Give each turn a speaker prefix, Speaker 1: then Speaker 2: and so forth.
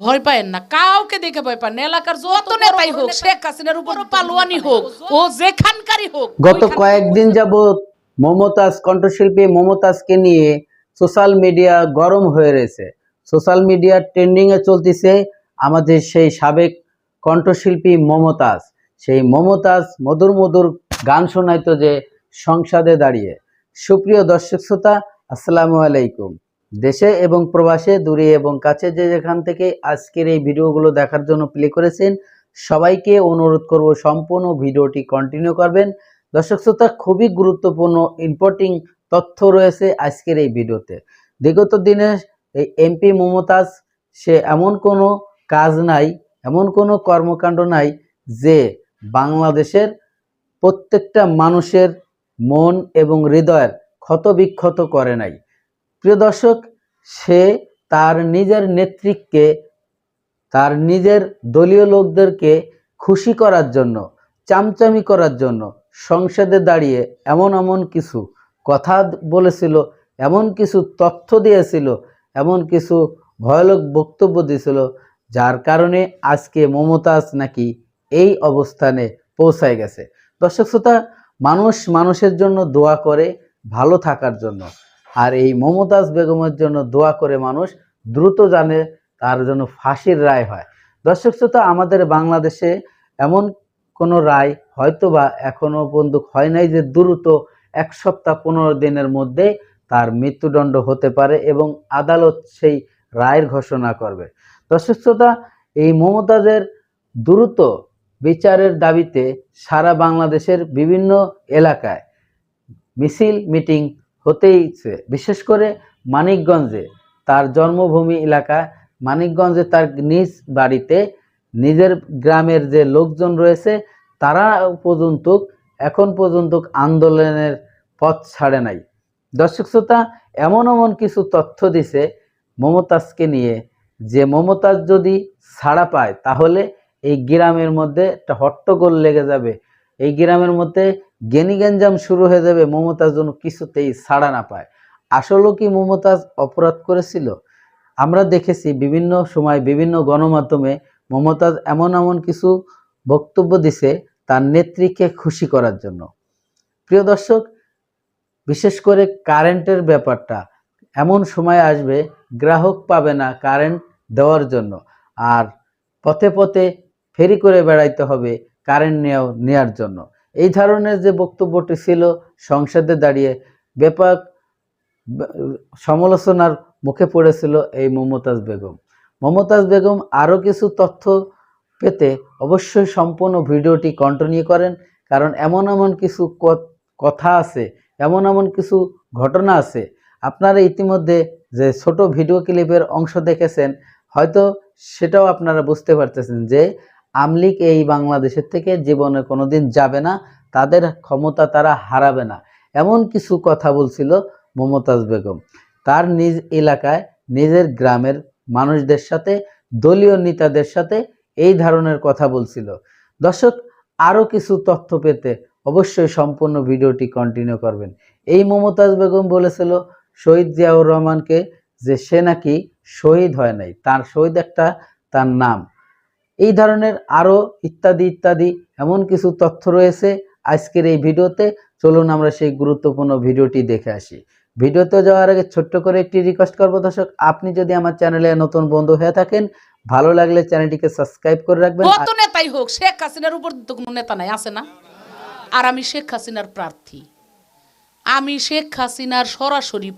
Speaker 1: ভয় পায়েন না। কাউকে দেখে ভয় পান এলাকার যত নেতাই হোক শেখ হাসিনার উপর পালোয়ানি হোক ও যেখানকারই হোক
Speaker 2: গত কয়েকদিন যাবৎ মমতাজ কণ্ঠশিল্পী মমতাজকে নিয়ে সোশ্যাল মিডিয়া গরম হয়ে রয়েছে। সোশ্যাল মিডিয়া ট্রেন্ডিং এ চলতেছে আমাদের সেই সাবেক কণ্ঠশিল্পী মমতাজ। সেই মমতাজ মধুর মধুর গান শোনাইতো যে সংসদে দাঁড়িয়ে। সুপ্রিয় দর্শক শ্রোতা আসসালামু আলাইকুম। দেশে এবং প্রবাসে, দূরে এবং কাছে যে যেখান থেকে আজকের এই ভিডিওগুলো দেখার জন্য প্লে করেছেন, সবাইকে অনুরোধ করব সম্পূর্ণ ভিডিওটি কন্টিনিউ করবেন। দর্শক শ্রোতা, খুবই গুরুত্বপূর্ণ ইম্পর্টিং তথ্য রয়েছে আজকের এই ভিডিওতে। বিগত দিনে এই এমপি মমতাজ, সে এমন কোনো কাজ নাই, এমন কোনো কর্মকাণ্ড নাই যে বাংলাদেশের প্রত্যেকটা মানুষের মন এবং হৃদয়ের ক্ষত বিক্ষত করে নাই। প্রিয় দর্শক, সে তার নিজের নেতৃত্বকে তার নিজের দলীয় লোকদেরকে খুশি করার জন্য, চামচামি করার জন্য সংসদে দাঁড়িয়ে এমন এমন কিছু কথা বলেছিল, এমন কিছু তথ্য দিয়েছিল, এমন কিছু ভয়ানক বক্তব্য দিয়েছিল, যার কারণে আজকে মমতাজ নাকি এই অবস্থানে পৌঁছায় গেছে। দর্শক শ্রোতা, মানুষ মানুষের জন্য দোয়া করে ভালো থাকার জন্য। আর এই মমতাজ বেগমের জন্য দোয়া করে মানুষ দ্রুত জানে তার জন্য ফাঁসির রায় হয়। দর্শক শ্রোতা, আমাদের বাংলাদেশে এমন কোনো রায় হয়তো বা এখনও পর্যন্ত হয় নাই যে দ্রুত এক সপ্তাহ পনেরো দিনের মধ্যে তার মৃত্যুদণ্ড হতে পারে এবং আদালত সেই রায়ের ঘোষণা করবে। দর্শক শ্রোতা, এই মমতাজের দ্রুত বিচারের দাবিতে সারা বাংলাদেশের বিভিন্ন এলাকায় মিছিল, মিটিং হতেইছে বিশেষ করে মানিকগঞ্জে। তার জন্মভূমি এলাকা মানিকগঞ্জে তার নিজ বাড়িতে নিজের গ্রামের যে লোকজন রয়েছে, তারা পর্যন্ত এখন পর্যন্ত আন্দোলনের পথ ছাড়ে নাই। দর্শক শ্রোতা, এমন এমন কিছু তথ্য দিছে মমতাজকে নিয়ে যে মমতাজ যদি ছাড়া পায়, তাহলে এই গ্রামের মধ্যে একটা হট্টগোল লেগে যাবে। এই গ্রামের মধ্যে জ্ঞানী গ্যাঞ্জাম শুরু হয়ে যাবে, মমতাজ যেন কিছুতেই ছাড়া না পায়। আসলেও কি মমতাজ অপরাধ করেছিল? আমরা দেখেছি বিভিন্ন সময় বিভিন্ন গণমাধ্যমে মমতাজ এমন এমন কিছু বক্তব্য দিছে তার নেত্রীকে খুশি করার জন্য। প্রিয় দর্শক, বিশেষ করে কারেন্টের ব্যাপারটা, এমন সময় আসবে, গ্রাহক পাবে না কারেন্ট দেওয়ার জন্য। আর পথে পথে ফেরি করে বেড়াইতে হবে কারেন্ট নেওয়া নেওয়ার জন্য। এই ধরনের যে বক্তব্যটি ছিল সংসদে দাঁড়িয়ে ব্যাপক সমালোচনার মুখে পড়েছিল এই মমতাজ বেগম। মমতাজ বেগম আরও কিছু তথ্য পেতে অবশ্যই সম্পূর্ণ ভিডিওটি কন্টিনিউ করেন, কারণ এমন এমন কিছু কথা আছে, এমন এমন কিছু ঘটনা আছে। আপনারা ইতিমধ্যে যে ছোট ভিডিও ক্লিপের অংশ দেখেছেন, হয়তো সেটাও আপনারা বুঝতে পারতেছেন যে আমলিক এই বাংলাদেশের থেকে জীবনে কোনোদিন যাবে না, তাদের ক্ষমতা তারা হারাবে না। এমন কিছু কথা বলছিল মমতাজ বেগম। তার নিজ এলাকায়, নিজের গ্রামের মানুষদের সাথে, দলীয় নেতাদের সাথে এই ধরনের কথা বলছিল। দর্শক, আরও কিছু তথ্য পেতে অবশ্যই সম্পূর্ণ ভিডিওটি কন্টিনিউ করবেন। এই মমতাজ বেগম বলেছিল, শহীদ জিয়াউর রহমানকে যে সে নাকি শহীদ হয় নাই, তার শহীদ একটা, তার নাম। এই ধরনের আরও ইত্যাদি ইত্যাদি এমন কিছু তথ্য রয়েছে আজকের এই ভিডিওতে। চলুন আমরা সেই গুরুত্বপূর্ণ ভিডিওটি দেখে আসি। ভিডিওতে যাওয়ার আগে ছোট্ট করে একটি রিকোয়েস্ট করব দর্শক, আপনি যদি আমার চ্যানেলে নতুন বন্ধু হয়ে থাকেন, ভালো লাগলে চ্যানেলটিকে সাবস্ক্রাইব করে রাখবেন।
Speaker 1: যত নেতাই হোক, শেখ হাসিনার উপর তো কোনো নেতা নাই, আছে না? আর আমি শেখ হাসিনার প্রার্থী। আমি শেখ হাসিনার সরাসরি